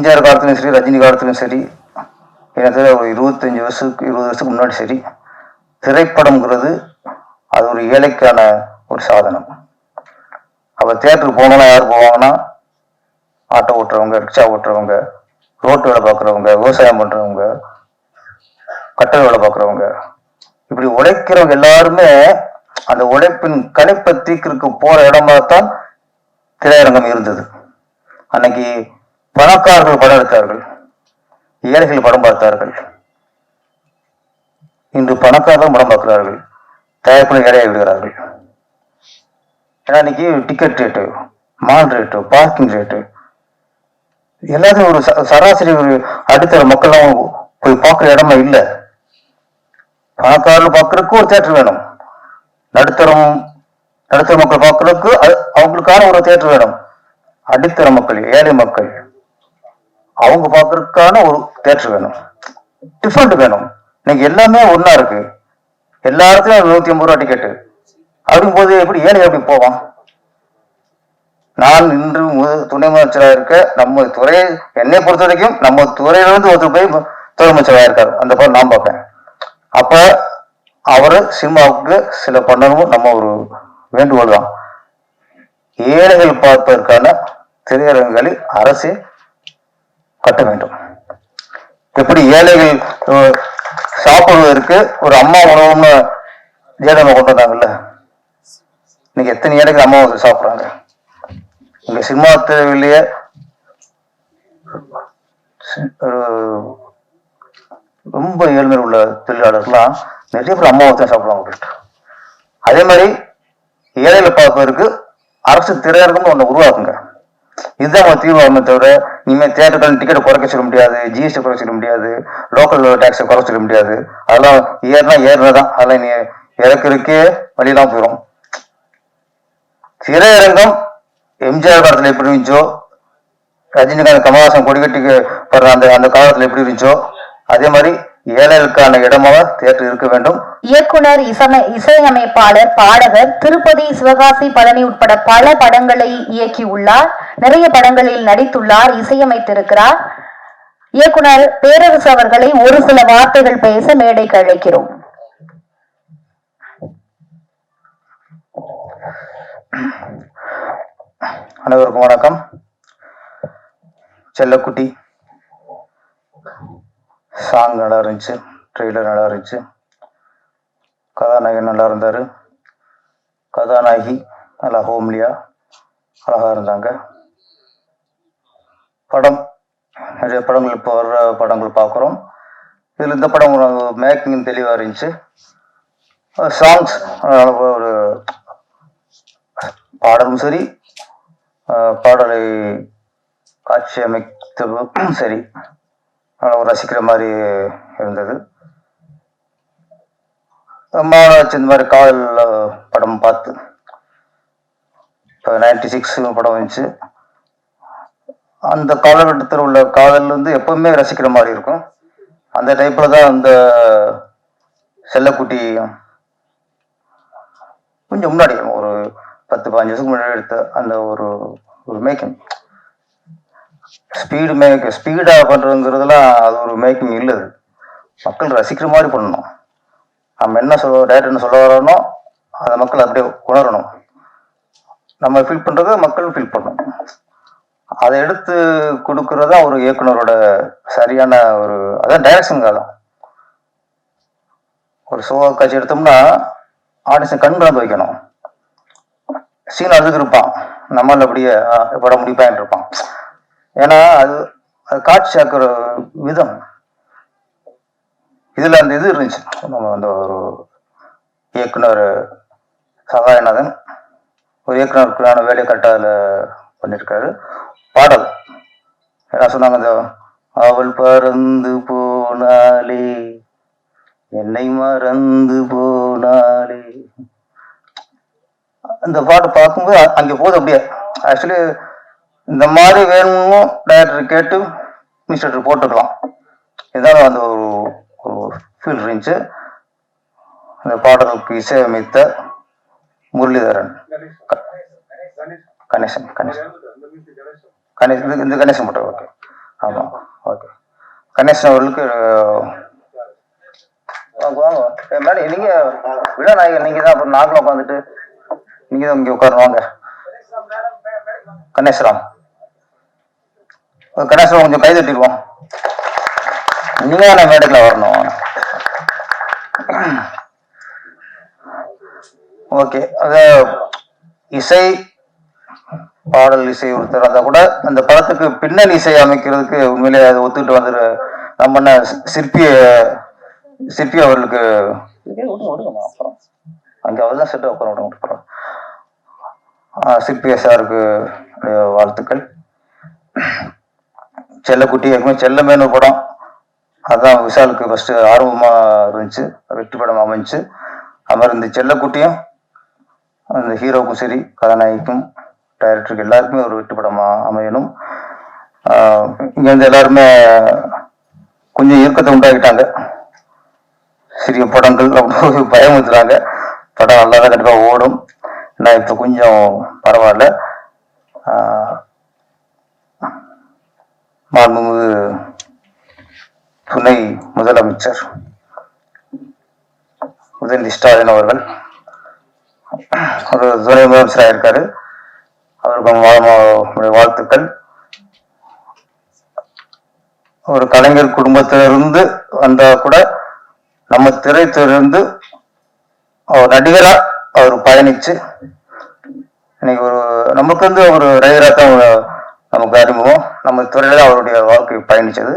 எம்ஜிஆர் காலத்துலையும் சரி ரஜினி காலத்துலையும் சரி எனக்கு ஒரு இருபத்தஞ்சி வருஷத்துக்கு இருபது வருஷத்துக்கு முன்னாடி சரி திரைப்படம்ங்கிறது அது ஒரு ஏழைக்கான ஒரு சாதனம். அப்போ தேட்டருக்கு போகணும்னா யார் போவாங்கன்னா ஆட்டோ ஓட்டுறவங்க ரிக்ஷா ஓட்டுறவங்க ரோட்டு வேலை பார்க்குறவங்க விவசாயம் பண்ணுறவங்க கட்டட வேலை பார்க்குறவங்க இப்படி உழைக்கிறவங்க எல்லாருமே அந்த உழைப்பின் கணிப்பை தீக்கிற்கு போற இடமா தான் திரையரங்கம் இருந்தது. அன்னைக்கு பணக்காரர்கள் படம் எடுத்தார்கள் ஏழைகள் படம் பார்த்தார்கள். இன்று பணக்காரர்கள் படம் பார்க்கிறார்கள். தயாரிப்பில் ஏழையை விடுகிறார்கள். ஏன்னா இன்னைக்கு ticket rate mall rate parking rate எல்லாத்தையும் ஒரு ச- சராசரி ஒரு அடித்தர மக்கள்லாம் போய் பார்க்குற இடமா இல்லை. பணக்காரர்கள் பார்க்கறதுக்கு ஒரு தேட்டர் வேணும். நடுத்தரம் நடுத்தர மக்கள் பார்க்கறதுக்கு அவங்களுக்கான ஒரு தேட்டர் வேணும். அடித்தர மக்கள் ஏழை மக்கள். அவங்க பார்க்கறதுக்கான ஒரு தேட்டர் வேணும். டிஃப்ரெண்ட் வேணும். இன்னைக்கு எல்லாமே ஒன்னா இருக்கு. எல்லா நூத்தி ஐம்பது ரூபா டிக்கெட்டு அப்படிங்கும்போது எப்படி ஏழை எப்படி போவான்? நான் இன்று முதல் துணை முதலமைச்சராக இருக்க நம்ம துறை என்னை பொறுத்த வரைக்கும் நம்ம துறையிலிருந்து ஒருத்தர் போய் துணை அமைச்சராக இருக்காரு. அந்த படம் நான் பார்ப்பேன். அப்ப அவரு சினிமாவுக்கு சில பண்ணணும் நம்ம ஒரு வேண்டுகோள் தான். ஏழைகள் பார்ப்பதற்கான திரையரங்குகளில் அரசு கட்ட வேண்டும். எப்படி ஏழைகள் சாப்பிடுவதற்கு ஒரு அம்மா உணவுன்னு ஜெயலலிதா கொண்டு வந்தாங்கல்ல? இன்னைக்கு எத்தனை ஏழைகள் அம்மா உணவு சாப்பிடுறாங்க? இங்க சினிமா தேவையிலேயே ஒரு ரொம்ப ஏழ்மையில் உள்ள தொழிலாளர்கள்லாம் நிறைய பேர் அம்மாவை தான் சாப்பிடுவாங்க வீட்டுல. அதே மாதிரி ஏழைகளை பார்ப்பதற்கு அரசு திரையரங்கம்னு ஒன்று உருவாக்குங்க. இதுதான் தீர்வு தீர்வாகுமே தவிர இனிமேல் தேட்டர்கள் டிக்கெட் குறைக்க சொல்ல முடியாது ஜிஎஸ்டி குறைக்க சொல்ல முடியாது லோக்கல் டேக்ஸை குறைக்க சொல்ல முடியாது. அதெல்லாம் ஏறினா ஏறினதான் அதெல்லாம் நீ இறக்குறக்கே வழியெல்லாம் போயிடும் திரையரங்கம் எம்ஜிஆர் காலத்தில் எப்படி இருந்துச்சோ ரஜினிகாந்த் கமலஹாசன் கொடிக்கட்டிக்கு படுற அந்த அந்த காலத்தில் எப்படி இருந்துச்சோ அதே மாதிரி ஏழைகளுக்கான இடமாக தியேட்டர் இருக்க வேண்டும். இயக்குனர் இசமை இசையமைப்பாளர் பாடகர் திருப்பதி சிவகாசி பழனி உட்பட பல படங்களை இயக்கியுள்ளார். நிறைய படங்களில் நடித்துள்ளார் இசையமைத்திருக்கிறார். இயக்குனர் பேரரசு அவர்களை ஒரு சில வார்த்தைகள் பேச மேடைக்கு அழைக்கிறோம். அனைவருக்கும் வணக்கம். செல்லக்குட்டி. சாங் நல்லா இருந்துச்சு ட்ரெய்லர் நல்லா இருந்துச்சு கதாநாயகன் நல்லா இருந்தார் கதாநாயகி நல்லா ஹோம்லியா அழகாக இருந்தாங்க. படம் நிறைய படங்கள் இப்போ வர்ற படங்கள் பார்க்குறோம் இதில் இந்த படம் மேக்கிங் தெளிவாக இருந்துச்சு. சாங்ஸ் ஒரு பாடலும் சரி பாடலை காட்சி அமைத்ததும் சரி. ரசிக்கிற மாதிரி இருந்தது. மாநாச்சு இந்த மாதிரி காதல் படம் பார்த்து இப்போ நைன்டி சிக்ஸ் படம் வந்துச்சு. அந்த காலகட்டத்தில் உள்ள காதல் வந்து எப்பவுமே ரசிக்கிற மாதிரி இருக்கும். அந்த டைப்பில் தான் அந்த செல்லக்குட்டி கொஞ்சம் முன்னாடி ஒரு பத்து பதினஞ்சு வருஷத்துக்கு முன்னாடி எடுத்த அந்த ஒரு ஒரு மேக்கிங் ஸ்பீடு மேக் ஸ்பீடாக பண்ணுறதுங்கிறதுலாம் அது ஒரு மேக்கிங் இல்லை அது. மக்கள் ரசிக்கிற மாதிரி பண்ணணும். நம்ம என்ன சொல்ல டேரக்டர் என்ன சொல்ல வரோனோ அதை மக்கள் அப்படியே உணரணும். நம்ம ஃபீல் பண்ணுறத மக்கள் ஃபீல் பண்ணணும். அதை எடுத்து கொடுக்கறது தான் ஒரு இயக்குனரோட சரியான ஒரு அதான் டைரக்ஷன் காலம் ஒரு ஷோ காட்சி எடுத்தோம்னா ஆடிஷன் கண் கலந்து வைக்கணும். சீன் அழுதுக்கு இருப்பான். நம்மள அப்படியே படம் முடிப்பான் இருப்பான். ஏன்னா அது அது காட்சி ஆக்குற விதம். இதுல அந்த இது இருந்துச்சு. நம்ம அந்த ஒரு இயக்குனர் சகாயநாதன் ஒரு இயக்குனருக்குள்ளான வேலையை கரெக்டாக அதில் பண்ணியிருக்காரு பாடல். என்ன சொன்னாங்க இந்த அவள் பறந்து போனாலே என்னை மறந்து போனாலே. அந்த பாட்டை பார்க்கும்போது அங்கே போகுது அப்படியே. ஆக்சுவலி இந்த மாதிரி வேணும்னு டைரக்டர் கேட்டு மினிஸ்டர் போட்டுக்கலாம். இதான் அந்த ஒரு ஒரு ஃபீல் இருந்துச்சு. அந்த பாடலுக்கு இசையமைத்த முரளிதரன். கணேசன் கணேசன். கணேசன் இந்த கணேசன் மட்டும் ஓகே ஆமாம் ஓகே கணேசன் அவர்களுக்கு வாங்க மேடம் நீங்க விழா நாயகர் நீங்க தான் அப்புறம் நாங்களும் உட்காந்துட்டு நீங்க தான் இங்கே உட்காருவாங்க வாங்க. கணேசராம் கொஞ்சம் கை தட்டிடுவோம் நீங்க மேடைக்குள்ள வரணும். ஓகே அத இசை பாடல் இசை ஒருத்தர் இருந்தா கூட அந்த படத்துக்கு பின்னணி இசை அமைக்கிறதுக்கு உண்மையிலே அதை ஒத்துக்கிட்டு வந்துரு. நம்ம என்ன சிற்பி அவர்களுக்கு அப்புறம். அங்கே அவர் தான் செட்டு அப்புறம் விடுங்க அப்புறம் ஆ, சிற்பி சாருக்கு வாழ்த்துக்கள். செல்லக்குட்டி ஏற்கனவே செல்லமேனு படம். அதுதான் விஷாலுக்கு ஃபர்ஸ்ட் ஆர்வமாக இருந்துச்சு. வெற்றி படம் அமைஞ்சு அது மாதிரி இந்த செல்லக்குட்டியும் அந்த ஹீரோக்கும் சரி கதாநாயகிக்கும் டைரக்டருக்கு எல்லாருக்குமே ஒரு வெற்றி படமாக அமையணும். இங்கேருந்து எல்லாருமே கொஞ்சம் இயக்கத்தை உண்டாக்கிட்டாங்க. சிறிய படங்கள் அப்படின்னு பயமுறுத்துறாங்க படம் நல்லா தான் கண்டிப்பாக ஓடும். ஏன்னா இப்போ கொஞ்சம் பரவாயில்ல. மாண்புமிகு துணை முதலமைச்சர் உதயநிதி ஸ்டாலின் அவர்கள். ஒரு துணை முதலமைச்சராக இருக்காரு. அவருக்கு வாழ்த்துக்கள். ஒரு கலைஞர் குடும்பத்திலிருந்து வந்தா கூட நம்ம திரைத்துறையிலிருந்து அவர் நடிகரா அவர் பயணிச்சு இன்னைக்கு ஒரு நமக்கு வந்து ஒரு ரயிலாக தான் நமக்கு அறிமுகம் நம்ம துறையில அவருடைய வாழ்க்கை பயணிச்சது.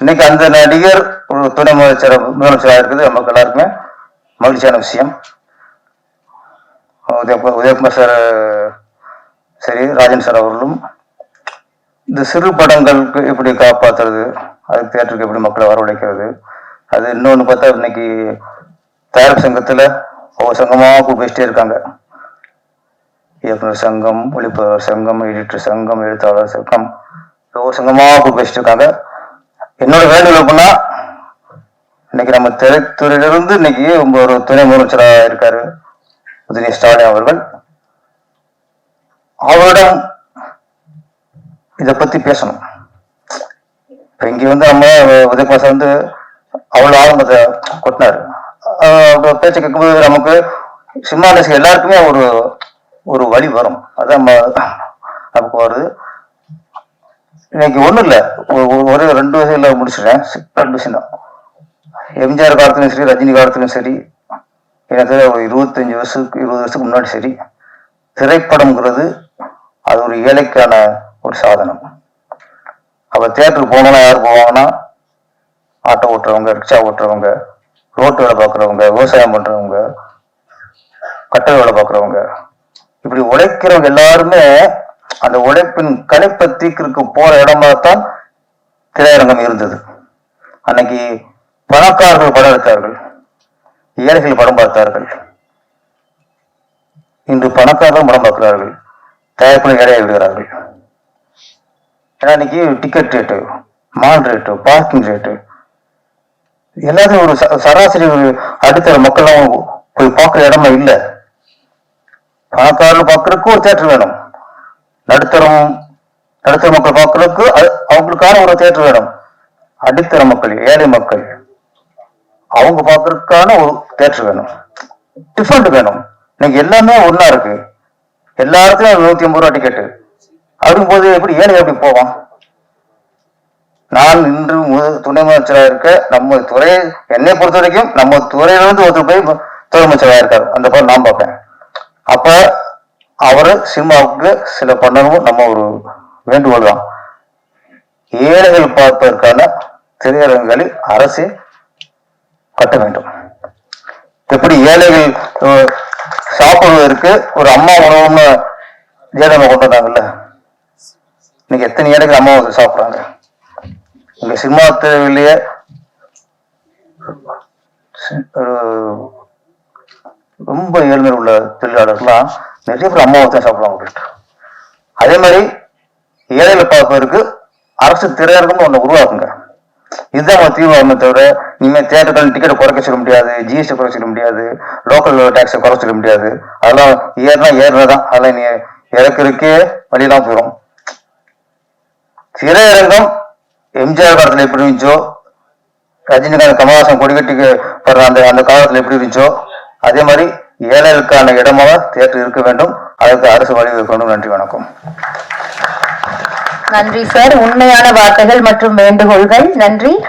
இன்னைக்கு அந்த நடிகர் ஒரு துணை முதலமைச்சர் முதலமைச்சராக இருக்குது. நமக்கு எல்லாருக்குமே மகிழ்ச்சியான விஷயம். உதயகுமார் உதயகுமார் சார் சரி ராஜன் சார் அவர்களும் இந்த சிறு படங்களுக்கு எப்படி காப்பாற்றுறது அது தேட்டருக்கு எப்படி மக்களை வரவழைக்கிறது அது இன்னொன்று பார்த்தா இன்னைக்கு தயாரிப்பு சங்கத்தில் ஒவ்வொரு சங்கமாக கூப்பிட்டே இருக்காங்க. இயக்குனர் சங்கம் ஒளிப்பவர் சங்கம் எடிட்டர் சங்கம் எழுத்தாளர் சங்கம் ஒவ்வொரு சங்கமாக கூப்பிட்டு இருக்காங்க என்னோட வேண்டுகோள் எப்படின்னா இன்னைக்கு நம்ம திரைத்துறையிலிருந்து இன்னைக்கு ஒரு துணை முதலமைச்சராக இருக்காரு உதயநிதி ஸ்டாலின் அவர்கள். அவரிடம் இத பத்தி பேசணும். இப்ப இங்க வந்து நம்ம உதயகுமார் சார் வந்து அவ்வளவு ஆரம்பத்தை கொட்டினாரு. பேச்சை கேட்கும்போது நமக்கு சினிமா எல்லாருக்குமே ஒரு ஒரு வழி வரும். அதான் நம்ம நமக்கு வருது. இன்னைக்கு ஒன்றும் இல்லை. ஒரே ரெண்டு வயசுல முடிச்சிடுறேன் ரெண்டு விஷயம் தான். எம்ஜிஆர் காலத்துலையும் சரி ரஜினி காலத்துலையும் சரி எனக்கு ஒரு வருஷத்துக்கு இருபது வருஷத்துக்கு முன்னாடி சரி திரைப்படம்ங்கிறது அது ஒரு ஏழைக்கான ஒரு சாதனம். அப்போ தேட்டருக்கு போகணும்னா யார் போவாங்கன்னா ஆட்டோ ஓட்டுறவங்க ரிக்ஷா ஓட்டுறவங்க ரோட்டு வேலை பார்க்குறவங்க விவசாயம் பண்ணுறவங்க கட்டட வேலை பார்க்குறவங்க இப்படி உழைக்கிறவங்க எல்லாருமே அந்த உழைப்பின் களைப்பை தீக்கிற்கு போற இடமா தான் திரையரங்கம் இருந்தது. அன்னைக்கு பணக்காரர்கள் படம் எடுத்தார்கள். ஏழைகள் படம் பார்த்தார்கள். இன்று பணக்காரர்கள் படம் பார்க்கிறார்கள். தயாரிப்பில் ஏழையை விடுகிறார்கள். ஏன்னா இன்னைக்கு ticket rate mall rate parking rate எல்லாத்தையும் ஒரு ச- சராசரி ஒரு அடித்தர மக்களும் போய் பார்க்குற இடமா இல்லை. பணக்காரர்கள் பார்க்கறதுக்கு ஒரு தேட்டர் வேணும். நடுத்தரம் நடுத்தர மக்கள் பார்க்கறதுக்கு அது- அவங்களுக்கான ஒரு தேட்டர் வேணும். அடித்தர மக்கள் ஏழை மக்கள் அவங்க பார்க்கறதுக்கான ஒரு தேட்டர் வேணும். டிஃபரெண்ட் வேணும். இன்னைக்கு எல்லாமே ஒன்னா இருக்கு. எல்லா இடத்துலயும் நூத்தி ஐம்பது ரூபா டிக்கெட்டு அப்படிங்கும்போது எப்படி ஏழை எப்படி போவான்? நான் இன்று முதல் துணை முதலமைச்சராக இருக்க நம்ம துறை என்னை பொறுத்த வரைக்கும் நம்ம துறையிலிருந்து ஒருத்தர் போய் மு- துணை அமைச்சராக இருக்காரு. அந்த படம் நான் பார்ப்பேன். அப்ப அவரு சினிமாவுக்கு சில பண்ணணும் நம்ம ஒரு வேண்டுகோள் தான். ஏழைகள் பார்ப்பதற்கான திரையரங்குகளை அரசே கட்ட வேண்டும். எப்படி ஏழைகள் சாப்பிடுவதற்கு ஒரு அம்மா உணவுன்னு ஏழைமை கொண்டு வந்தாங்கல்ல? இன்னைக்கு எத்தனை ஏழைகள் அம்மா உணவு சாப்பிட்றாங்க? இங்க சினிமா தேவையிலேயே ஒரு ரொம்ப ஏழ்மையில் உள்ள தொழிலாளர்கள்லாம் நிறைய பேர் அம்மாவை தான் சாப்பிடுவாங்க அப்படின்ட்டு அதே மாதிரி ஏழைகளை பார்ப்பதற்கு அரசு திரையரங்கம் ஒன்று உருவாக்குங்க. இதுதான் அவங்க தீவிரமே தவிர இனிமேல் தேட்டர்கள் டிக்கெட் குறைக்க சொல்ல முடியாது ஜிஎஸ்டி குறைக்க சொல்ல முடியாது லோக்கல் டேக்ஸை குறைக்க சொல்ல முடியாது. அதெல்லாம் ஏறினா ஏறினதான் அதெல்லாம் நீ இறக்கிறதுக்கே வழியெல்லாம் போயிடும் திரையரங்கம் எம்ஜிஆர் காலத்தில் எப்படி இருந்துச்சோ ரஜினிகாந்த் கமலஹாசன் கொடிக்கட்டிக்கு படுற அந்த அந்த காலத்தில் எப்படி இருந்துச்சோ அதே மாதிரி ஏழைகளுக்கான இடமாக தியேட்டர் இருக்க வேண்டும். அதற்கு அரசு வழிவகுக்க வேண்டும். நன்றி வணக்கம். நன்றி சார். உண்மையான வார்த்தைகள் மற்றும் வேண்டுகோள்கள். நன்றி.